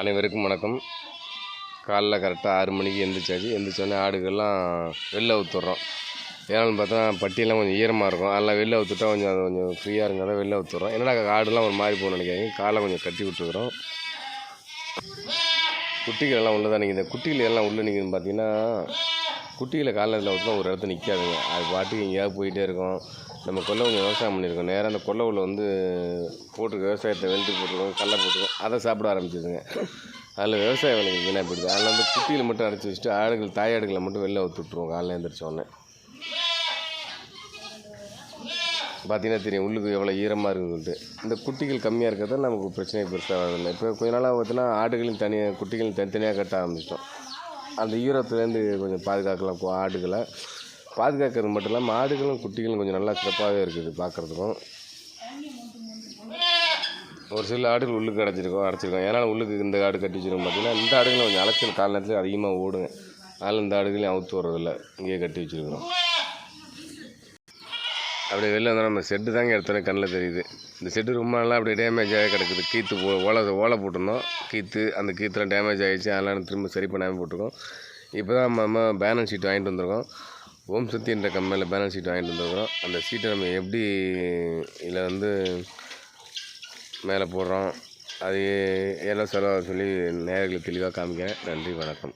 அனைவருக்கும் வணக்கம். காலைல கரெக்டாக ஆறு மணிக்கு எந்திரிச்சாச்சு. எந்திரிச்சோடனே ஆடுகள்லாம் வெளில ஊற்றுறோம் ஏன்னு பார்த்தா பட்டியெல்லாம் கொஞ்சம் ஈரமாக இருக்கும். அதெல்லாம் வெளில ஊற்றுட்டா கொஞ்சம் அது கொஞ்சம் ஃப்ரீயாக இருந்தால் தான் வெளில ஊற்றுறோம் என்னடா ஆடுலாம் ஒரு மாதிரி போகணும்னு நினைக்காங்க காலை கொஞ்சம் கட்டி விட்டுருக்குறோம். குட்டிகள் எல்லாம் உள்ளே தான் நிற்கிது குட்டிகள் எல்லாம் உள்ளே நிற்கிதுன்னு பார்த்தீங்கன்னா குட்டிகளை காலத்தில் ஊற்றினா ஒரு இடத்துல நிற்காதுங்க. அது பாட்டுக்கு எங்கேயாவது போயிட்டே இருக்கும். நம்ம கொல்லை கொஞ்சம் விவசாயம் பண்ணியிருக்கோம். நேராக அந்த கொல்லை உள்ள வந்து போட்டிருக்க விவசாயத்தை வெளுத்து போட்டிருக்கோம் கடலை போட்டிருக்கோம். அதை சாப்பிட ஆரம்பிச்சிதுங்க. அதில் விவசாய வேலைக்கு வீணாக போயிடுது. அதில் வந்து குட்டிகளை மட்டும் அடைச்சி வச்சுட்டு ஆடுகள் தாயாடுகளை மட்டும் வெளில ஊற்றி விட்ருவோம் காலைல எழுந்திரிச்ச உடனே. பார்த்தீங்கன்னா தெரியும் உள்ளுக்கு எவ்வளோ ஈரமாக இருக்குதுன்ட்டு இந்த குட்டிகள் கம்மியாக இருக்கிறது நமக்கு பிரச்சனை பெருசாக வரதில்லை இப்போ கொஞ்ச நாளாக பார்த்தீங்கன்னா ஆடுகளையும் தனியாக குட்டிகளையும் தனித்தனியாக கட்ட ஆரம்பிச்சிட்டோம். அந்த ஈரத்துலேருந்து கொஞ்சம் பாதுகாக்கலாம் ஆடுகளை. பாதுகாக்கிறது மட்டும் இல்லாமல் ஆடுகளும் குட்டிகளும் கொஞ்சம் நல்லா சிறப்பாகவே இருக்குது பார்க்குறதுக்கும் ஒரு சில ஆடுகள் உள்ளுக்கு அடைச்சிருக்கோம் அடைச்சிருக்கோம். ஏன்னா உள்ளுக்கு இந்த ஆடு கட்டி வச்சிருக்கோம் பார்த்தீங்கன்னா இந்த ஆடுகளும் கொஞ்சம் அலைச்சல் கால நேரத்தில் அதிகமாக ஓடுங்க அதனால் இந்த ஆடுகளையும் அவுத்து வர்றதில்ல இங்கேயே கட்டி வச்சுருக்கிறோம். அப்படியே வெளில வந்தால் நம்ம செட்டு தாங்க எடுத்தோன்னே கண்ணில் தெரியுது. இந்த செட்டு ரொம்ப நாளாக அப்படியே டேமேஜ் ஆகி கிடக்குது. கீத்து போ ஓலை ஓலை போட்டிருந்தோம். கீத்து அந்த கீத்துலாம் டேமேஜ் ஆகிடுச்சு அதெல்லாம் திரும்ப சரி பண்ணாமல் போட்டிருக்கோம். இப்போ தான் நம்ம பேலன்ஸ் ஷீட் வாங்கிட்டு வந்திருக்கோம். ஓம் சக்தி என்ற கம்பெனியில் பேலன்ஸ் ஷீட் வாங்கிட்டு வந்திருக்கிறோம். அந்த சீட்டை நம்ம எப்படி இதில் வந்து மேலே போடுறோம்? அது எல்லாம் செலவாக சொல்லி நேர்களை தெளிவாக காமிக்கிறேன். நன்றி வணக்கம்.